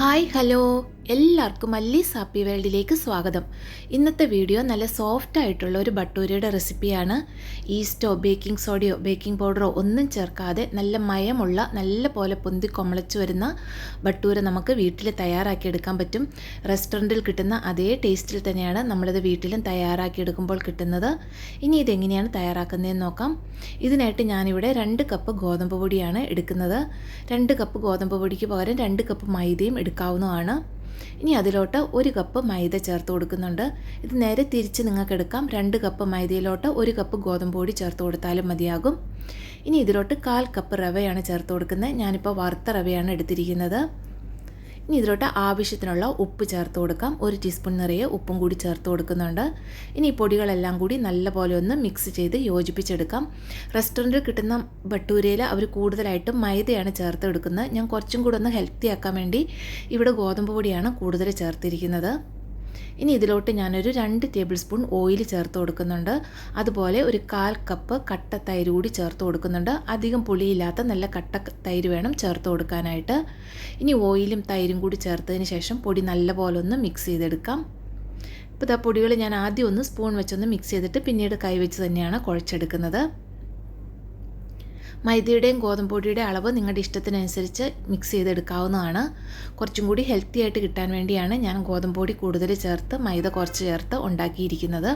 Hi hello. എല്ലാവർക്കും അല്ലി സാപ്പി വേൾഡിലേക്ക് സ്വാഗതം. ഇന്നത്തെ വീഡിയോ നല്ല സോഫ്റ്റ് ആയിട്ടുള്ള ഒരു ബട്ടൂരിയുടെ റെസിപ്പിയാണ് ഈസ്റ്റോ ബേക്കിംഗ് സോഡയോ ബേക്കിംഗ് പൗഡറോ ഒന്നും ചേർക്കാതെ നല്ല മയമുള്ള നല്ല പോലെ പൊന്തി കൊമളച്ച് വരുന്ന ബട്ടൂര നമുക്ക് വീട്ടിൽ തയ്യാറാക്കി എടുക്കാൻ പറ്റും. റെസ്റ്റോറന്റിൽ കിട്ടുന്ന അതേ ടേസ്റ്റിൽ തന്നെയാണ് നമ്മളിത് വീട്ടിലും തയ്യാറാക്കി എടുക്കുമ്പോൾ കിട്ടുന്നത്. ഇനി ഇതെങ്ങനെയാണ് തയ്യാറാക്കുന്നതെന്ന് നോക്കാം. ഇതിനായിട്ട് ഞാനിവിടെ രണ്ട് കപ്പ് ഗോതമ്പ് പൊടിയാണ് എടുക്കുന്നത്. രണ്ട് കപ്പ് ഗോതമ്പ് പൊടിക്ക് പകരം രണ്ട് കപ്പ് മൈദയും എടുക്കാവുന്നതാണ്. ഇനി അതിലോട്ട് ഒരു കപ്പ് മൈദ ചേർത്ത് കൊടുക്കുന്നുണ്ട്. ഇത് നേരെ തിരിച്ച് നിങ്ങൾക്ക് എടുക്കാം. രണ്ട് കപ്പ് മൈദയിലോട്ട് ഒരു കപ്പ് ഗോതമ്പ് പൊടി ചേർത്ത് കൊടുത്താലും മതിയാകും. ഇനി ഇതിലോട്ട് കാൽ കപ്പ് റവയാണ് ചേർത്ത് കൊടുക്കുന്നത്. ഞാനിപ്പോൾ വറുത്ത റവയാണ് എടുത്തിരിക്കുന്നത്. ഇനി ഇതിലോട്ട് ആവശ്യത്തിനുള്ള ഉപ്പ് ചേർത്ത് കൊടുക്കാം. ഒരു ടീസ്പൂൺ നിറയെ ഉപ്പും കൂടി ചേർത്ത് കൊടുക്കുന്നുണ്ട്. ഇനി ഈ പൊടികളെല്ലാം കൂടി നല്ലപോലെ ഒന്ന് മിക്സ് ചെയ്ത് യോജിപ്പിച്ചെടുക്കാം. റെസ്റ്റോറന്റിൽ കിട്ടുന്ന ഭട്ടൂരയിൽ അവർ കൂടുതലായിട്ടും മൈദയാണ് ചേർത്ത് എടുക്കുന്നത്. ഞാൻ കുറച്ചും കൂടി ഒന്ന് ഹെൽത്തി ആക്കാൻ വേണ്ടി ഇവിടെ ഗോതമ്പ് പൊടിയാണ് കൂടുതൽ ചേർത്തിരിക്കുന്നത്. ഇനി ഇതിലോട്ട് ഞാനൊരു രണ്ട് ടേബിൾ സ്പൂൺ ഓയിൽ ചേർത്ത് കൊടുക്കുന്നുണ്ട്. അതുപോലെ ഒരു കാൽ കപ്പ് കട്ട തൈര് കൂടി ചേർത്ത് കൊടുക്കുന്നുണ്ട്. അധികം പുളിയില്ലാത്ത നല്ല കട്ട തൈര് വേണം ചേർത്ത് കൊടുക്കാനായിട്ട്. ഇനി ഓയിലും തൈരും കൂടി ചേർത്തതിന് ശേഷം പൊടി നല്ലപോലെ ഒന്ന് മിക്സ് ചെയ്തെടുക്കാം. ഇപ്പോൾ ഇതാ പൊടികൾ ഞാൻ ആദ്യം ഒന്ന് സ്പൂൺ വെച്ചൊന്ന് മിക്സ് ചെയ്തിട്ട് പിന്നീട് കൈ വെച്ച് തന്നെയാണ് കുഴച്ചെടുക്കുന്നത്. മൈദയുടെയും ഗോതമ്പ് പൊടിയുടെ അളവ് നിങ്ങളുടെ ഇഷ്ടത്തിനനുസരിച്ച് മിക്സ് ചെയ്തെടുക്കാവുന്നതാണ്. കുറച്ചും കൂടി ഹെൽത്തി ആയിട്ട് കിട്ടാൻ വേണ്ടിയാണ് ഞാൻ ഗോതമ്പൊടി കൂടുതൽ ചേർത്ത് മൈദ കുറച്ച് ചേർത്ത് ഉണ്ടാക്കിയിരിക്കുന്നത്.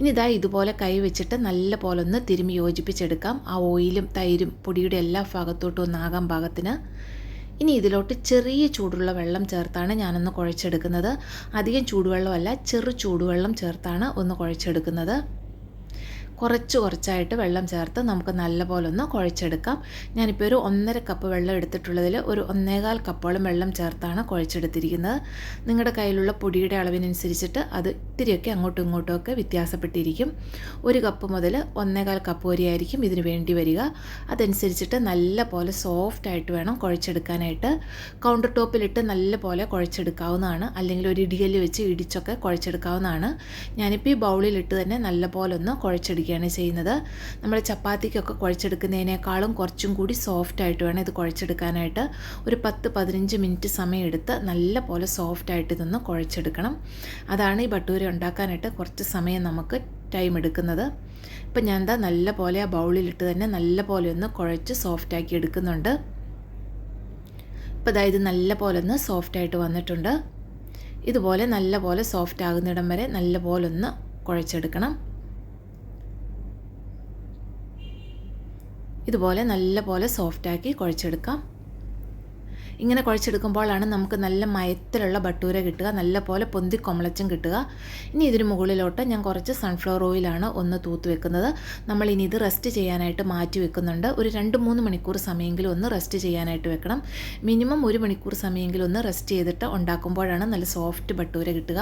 ഇനി ഇതാ ഇതുപോലെ കൈ വെച്ചിട്ട് നല്ല പോലെ ഒന്ന് തിരുമ്മി യോജിപ്പിച്ചെടുക്കാം. ആ ഓയിലും തൈരും പൊടിയുടെ എല്ലാ ഭാഗത്തോട്ടും ഒന്നാകാൻ പാകത്തിന്. ഇനി ഇതിലോട്ട് ചെറിയ ചൂടുള്ള വെള്ളം ചേർത്താണ് ഞാനൊന്ന് കുഴച്ചെടുക്കുന്നത്. അധികം ചൂടുവെള്ളമല്ല ചെറു ചൂടുവെള്ളം ചേർത്താണ് ഒന്ന് കുഴച്ചെടുക്കുന്നത്. കുറച്ച് കുറച്ചായിട്ട് വെള്ളം ചേർത്ത് നമുക്ക് നല്ലപോലെ ഒന്ന് കുഴച്ചെടുക്കാം. ഞാനിപ്പോൾ ഒരു ഒന്നര കപ്പ് വെള്ളം എടുത്തിട്ടുള്ളതിൽ ഒരു ഒന്നേകാൽ കപ്പോളം വെള്ളം ചേർത്താണ് കുഴച്ചെടുത്തിരിക്കുന്നത്. നിങ്ങളുടെ കയ്യിലുള്ള പൊടിയുടെ അളവിനനുസരിച്ചിട്ട് അത് ഇത്തിരിയൊക്കെ അങ്ങോട്ടും ഇങ്ങോട്ടും ഒക്കെ വ്യത്യാസപ്പെട്ടിരിക്കും. ഒരു കപ്പ് മുതൽ ഒന്നേകാൽ കപ്പ് വരെയായിരിക്കും ഇതിന് വേണ്ടി വരിക. അതനുസരിച്ചിട്ട് നല്ല പോലെ സോഫ്റ്റായിട്ട് വേണം കുഴച്ചെടുക്കാനായിട്ട്. കൗണ്ടർ ടോപ്പിലിട്ട് നല്ല പോലെ കുഴച്ചെടുക്കാവുന്നതാണ്. അല്ലെങ്കിൽ ഒരു ഇടികല്ല് വെച്ച് ഇടിച്ചൊക്കെ കുഴച്ചെടുക്കാവുന്നതാണ്. ഞാനിപ്പോൾ ഈ ബൗളിലിട്ട് തന്നെ നല്ല പോലെ ഒന്ന് കുഴച്ചെടുക്കുക കുഴച്ചെടുക്കുകയാണ് ചെയ്യുന്നത്. നമ്മൾ ചപ്പാത്തിക്കൊക്കെ കുഴച്ചെടുക്കുന്നതിനേക്കാളും കുറച്ചും കൂടി സോഫ്റ്റ് ആയിട്ട് വേണം ഇത് കുഴച്ചെടുക്കാനായിട്ട്. ഒരു പത്ത് പതിനഞ്ച് മിനിറ്റ് സമയം എടുത്ത് നല്ല പോലെ സോഫ്റ്റ് ആയിട്ട് ഇതൊന്ന് കുഴച്ചെടുക്കണം. അതാണ് ഈ ബട്ടൂര ഉണ്ടാക്കാനായിട്ട് കുറച്ച് സമയം നമുക്ക് ടൈം എടുക്കുന്നത്. ഇപ്പം ഞാൻ എന്താ നല്ല പോലെ ആ ബൗളിലിട്ട് തന്നെ നല്ല പോലെ ഒന്ന് കുഴച്ച് സോഫ്റ്റാക്കി എടുക്കുന്നുണ്ട്. ഇപ്പോൾ അതായത് നല്ല പോലെ ഒന്ന് സോഫ്റ്റായിട്ട് വന്നിട്ടുണ്ട്. ഇതുപോലെ നല്ല പോലെ സോഫ്റ്റ് ആകുന്നിടം വരെ നല്ല പോലെ ഒന്ന് കുഴച്ചെടുക്കണം. ഇതുപോലെ നല്ല പോലെ സോഫ്റ്റാക്കി കുഴച്ചെടുക്കാം. ഇങ്ങനെ കുഴച്ചെടുക്കുമ്പോഴാണ് നമുക്ക് നല്ല മയത്തിലുള്ള ബട്ടൂര കിട്ടുക നല്ല പോലെ പൊന്തി കൊമളച്ചും കിട്ടുക. ഇനി ഇതിന് മുകളിലോട്ട് ഞാൻ കുറച്ച് സൺഫ്ലവർ ഓയിലാണ് ഒന്ന് തൂത്ത് വെക്കുന്നത്. നമ്മൾ ഇനി ഇത് റെസ്റ്റ് ചെയ്യാനായിട്ട് മാറ്റി വെക്കുന്നുണ്ട്. ഒരു രണ്ട് മൂന്ന് മണിക്കൂർ സമയമെങ്കിലും ഒന്ന് റെസ്റ്റ് ചെയ്യാനായിട്ട് വെക്കണം. മിനിമം ഒരു മണിക്കൂർ സമയമെങ്കിലും ഒന്ന് റെസ്റ്റ് ചെയ്തിട്ട് ഉണ്ടാക്കുമ്പോഴാണ് നല്ല സോഫ്റ്റ് ബട്ടൂര കിട്ടുക.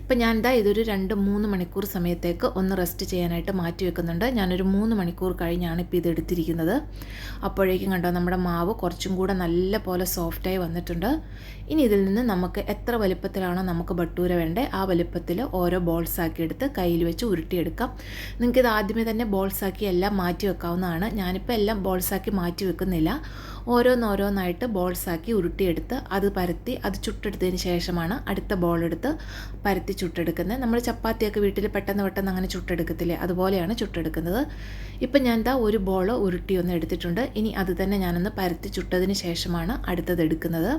ഇപ്പം ഞാൻ എന്താ ഇതൊരു രണ്ട് മൂന്ന് മണിക്കൂർ സമയത്തേക്ക് ഒന്ന് റെസ്റ്റ് ചെയ്യാനായിട്ട് മാറ്റി വെക്കുന്നുണ്ട്. ഞാനൊരു മൂന്ന് മണിക്കൂർ കഴിഞ്ഞാണ് ഇപ്പോൾ ഇത് എടുത്തിരിക്കുന്നത്. അപ്പോഴേക്കും കണ്ടോ നമ്മുടെ മാവ് കുറച്ചും കൂടെ നല്ല പോലെ സോഫ്റ്റായി വന്നിട്ടുണ്ട്. ഇനി ഇതിൽ നിന്ന് നമുക്ക് എത്ര വലിപ്പത്തിലാണോ നമുക്ക് ബട്ടൂര വേണ്ടേ ആ വലിപ്പത്തിൽ ഓരോ ബോൾസ് ആക്കി എടുത്ത് കയ്യിൽ വെച്ച് ഉരുട്ടിയെടുക്കാം. നിങ്ങൾക്കിത് ഇത് ആദ്യമേ തന്നെ ബോൾസ് ആക്കി എല്ലാം മാറ്റി വെക്കാവുന്നതാണ്. ഞാനിപ്പോൾ എല്ലാം ബോൾസ് ആക്കി മാറ്റി വെക്കുന്നില്ല. ഓരോന്നോരോന്നായിട്ട് ബോൾസ് ആക്കി ഉരുട്ടിയെടുത്ത് അത് പരത്തി അത് ചുട്ടെടുത്തതിന് ശേഷമാണ് അടുത്ത ബോൾ എടുത്ത് പരത്തി ചുട്ടെടുക്കുന്നത്. നമ്മൾ ചപ്പാത്തിയൊക്കെ വീട്ടിൽ പെട്ടെന്ന് പെട്ടെന്ന് അങ്ങനെ ചുട്ടെടുക്കത്തില്ലേ? അതുപോലെയാണ് ചുട്ടെടുക്കുന്നത്. ഇപ്പം ഞാൻ എന്താ ഒരു ബോൾ ഉരുട്ടി ഒന്ന് എടുത്തിട്ടുണ്ട്. ഇനി അത് തന്നെ ഞാനൊന്ന് പരത്തി ചുട്ടതിന് ശേഷമാണ് അടുത്തത് എടുക്കുന്നത്.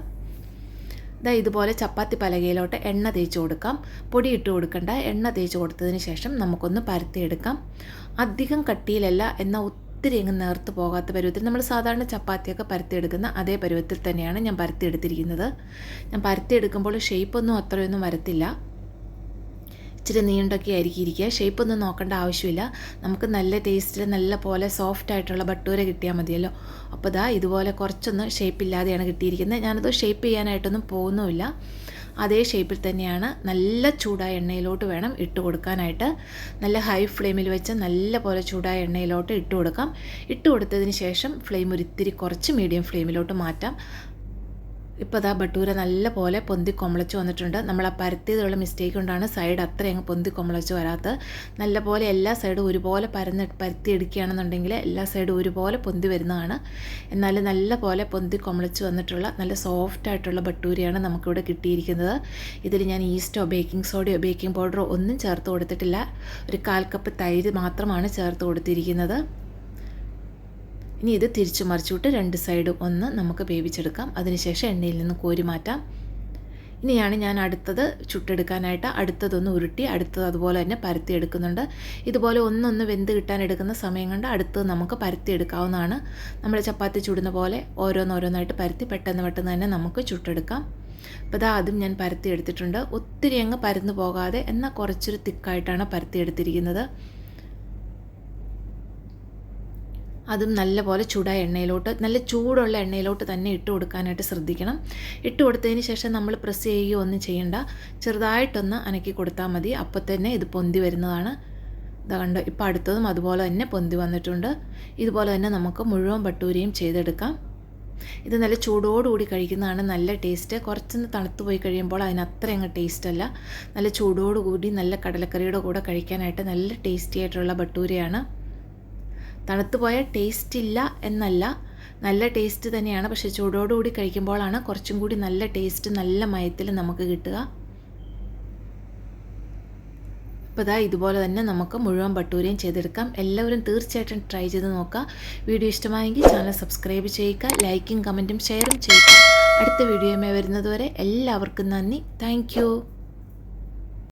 ഇതാ ഇതുപോലെ ചപ്പാത്തി പലകയിലോട്ട് എണ്ണ തേച്ച് കൊടുക്കാം. പൊടി ഇട്ട് കൊടുക്കണ്ട. എണ്ണ തേച്ച് കൊടുത്തതിന് ശേഷം നമുക്കൊന്ന് പരത്തിയെടുക്കാം. അധികം കട്ടിയിലല്ല എന്നാൽ ഒത്തിരി അങ്ങ് നേർത്ത് പോകാത്ത പരുവത്തിൽ നമ്മൾ സാധാരണ ചപ്പാത്തിയൊക്കെ പരത്തിയെടുക്കുന്ന അതേ പരുവത്തിൽ തന്നെയാണ് ഞാൻ പരത്തിയെടുത്തിരിക്കുന്നത്. ഞാൻ പരത്തിയെടുക്കുമ്പോൾ ഷേപ്പൊന്നും അത്രയൊന്നും വരത്തില്ല. ഇച്ചിരി നീണ്ടൊക്കെ ആയിരിക്കും ഇരിക്കുക. ഷേപ്പൊന്നും നോക്കേണ്ട ആവശ്യമില്ല. നമുക്ക് നല്ല ടേസ്റ്റിൽ നല്ല പോലെ സോഫ്റ്റ് ആയിട്ടുള്ള ബട്ടൂര കിട്ടിയാൽ മതിയല്ലോ. അപ്പോൾ ഇതാ ഇതുപോലെ കുറച്ചൊന്ന് ഷേപ്പില്ലാതെയാണ് കിട്ടിയിരിക്കുന്നത്. ഞാനത് ഷേപ്പ് ചെയ്യാനായിട്ടൊന്നും പോകുന്നുമില്ല. അതേ ഷേപ്പിൽ തന്നെയാണ് നല്ല ചൂടായ എണ്ണയിലോട്ട് വേണം ഇട്ട് കൊടുക്കാനായിട്ട്. നല്ല ഹൈ ഫ്ലെയിമിൽ വെച്ച് നല്ല പോലെ ചൂടായ എണ്ണയിലോട്ട് ഇട്ട് കൊടുക്കാം. ഇട്ട് കൊടുത്തതിന് ശേഷം ഫ്ലെയിം ഒരിത്തിരി കുറച്ച് മീഡിയം ഫ്ലെയിമിലോട്ട് മാറ്റാം. ഇപ്പോൾ അതാ ബട്ടൂര നല്ല പോലെ പൊന്തി കൊമളച്ച് വന്നിട്ടുണ്ട്. നമ്മൾ ആ പരത്തിയതുള്ള മിസ്റ്റേക്ക് കൊണ്ടാണ് സൈഡ് അത്രയും പൊന്തി കൊമളച്ച് വരാത്തത്. നല്ല പോലെ എല്ലാ സൈഡും ഒരുപോലെ പരന്ന് പരത്തി എടുക്കുകയാണെന്നുണ്ടെങ്കിൽ എല്ലാ സൈഡും ഒരുപോലെ പൊന്തി വരുന്നതാണ്. എന്നാൽ നല്ല പോലെ പൊന്തി കൊമളച്ച് വന്നിട്ടുള്ള നല്ല സോഫ്റ്റ് ആയിട്ടുള്ള ബട്ടൂരയാണ് നമുക്കിവിടെ കിട്ടിയിരിക്കുന്നത്. ഇതിൽ ഞാൻ ഈസ്റ്റോ ബേക്കിംഗ് സോഡയോ ബേക്കിംഗ് പൗഡറോ ഒന്നും ചേർത്ത് കൊടുത്തിട്ടില്ല. ഒരു കാൽ കപ്പ് തൈര് മാത്രമാണ് ചേർത്ത് കൊടുത്തിരിക്കുന്നത്. ഇനി ഇത് തിരിച്ചു മറിച്ചുവിട്ട് രണ്ട് സൈഡും ഒന്ന് നമുക്ക് വേവിച്ചെടുക്കാം. അതിനുശേഷം എണ്ണയിൽ നിന്ന് കോരി മാറ്റാം. ഇനിയാണ് ഞാൻ അടുത്തത് ചുട്ടെടുക്കാനായിട്ട് അടുത്തതൊന്ന് ഉരുട്ടി അടുത്തത് അതുപോലെ തന്നെ പരത്തി എടുക്കുന്നുണ്ട്. ഇതുപോലെ ഒന്നൊന്ന് വെന്ത് കിട്ടാൻ എടുക്കുന്ന സമയം കൊണ്ട് അടുത്തത് നമുക്ക് പരത്തി എടുക്കാവുന്നതാണ്. നമ്മൾ ചപ്പാത്തി ചുടുന്ന പോലെ ഓരോന്നോരോന്നായിട്ട് പരത്തി പെട്ടെന്ന് പെട്ടെന്ന് തന്നെ നമുക്ക് ചുട്ടെടുക്കാം. അപ്പോൾ ഇതാ അതും ഞാൻ പരത്തി എടുത്തിട്ടുണ്ട്. ഒത്തിരി അങ്ങ് പരന്നു പോകാതെ എന്നാൽ കുറച്ചൊരു തിക്കായിട്ടാണ് പരത്തി എടുത്തിരിക്കുന്നത്. അതും നല്ലപോലെ ചൂടായ എണ്ണയിലോട്ട് നല്ല ചൂടുള്ള എണ്ണയിലോട്ട് തന്നെ ഇട്ട് കൊടുക്കാനായിട്ട് ശ്രദ്ധിക്കണം. ഇട്ട് കൊടുത്തതിന് ശേഷം നമ്മൾ പ്രസ് ചെയ്യുകയോ ഒന്നും ചെയ്യണ്ട. ചെറുതായിട്ടൊന്ന് അനക്കി കൊടുത്താൽ മതി. അപ്പോൾ തന്നെ ഇത് പൊന്തി വരുന്നതാണ്. ഇതാ കണ്ടോ ഇപ്പോൾ അടുത്തതും അതുപോലെ തന്നെ പൊന്തി വന്നിട്ടുണ്ട്. ഇതുപോലെ തന്നെ നമുക്ക് മുഴുവൻ ഭട്ടൂരിയും ചെയ്തെടുക്കാം. ഇത് നല്ല ചൂടോടുകൂടി കഴിക്കുന്നതാണ് നല്ല ടേസ്റ്റ് കുറച്ചൊന്ന് തണുത്ത് പോയി കഴിയുമ്പോൾ അതിന് അത്ര അങ്ങ് ടേസ്റ്റ് അല്ല. നല്ല ചൂടോടുകൂടി നല്ല കടലക്കറിയുടെ കൂടെ കഴിക്കാനായിട്ട് നല്ല ടേസ്റ്റി ആയിട്ടുള്ള ബട്ടൂരയാണ്. തണുത്തു പോയാൽ ടേസ്റ്റ് ഇല്ല എന്നല്ല. നല്ല ടേസ്റ്റ് തന്നെയാണ്. പക്ഷേ ചൂടോടുകൂടി കഴിക്കുമ്പോഴാണ് കുറച്ചും കൂടി നല്ല ടേസ്റ്റ് നല്ല മയത്തിൽ നമുക്ക് കിട്ടുക. അപ്പോൾ ഇതാ ഇതുപോലെ തന്നെ നമുക്ക് മുഴുവൻ ബട്ടൂരയും ചെയ്തെടുക്കാം. എല്ലാവരും തീർച്ചയായിട്ടും ട്രൈ ചെയ്ത് നോക്കുക. വീഡിയോ ഇഷ്ടമായെങ്കിൽ ചാനൽ സബ്സ്ക്രൈബ് ചെയ്യുക ലൈക്കും കമന്റും ഷെയറും ചെയ്യുക. അടുത്ത വീഡിയോയുമായി വരുന്നതുവരെ എല്ലാവർക്കും നന്ദി. താങ്ക്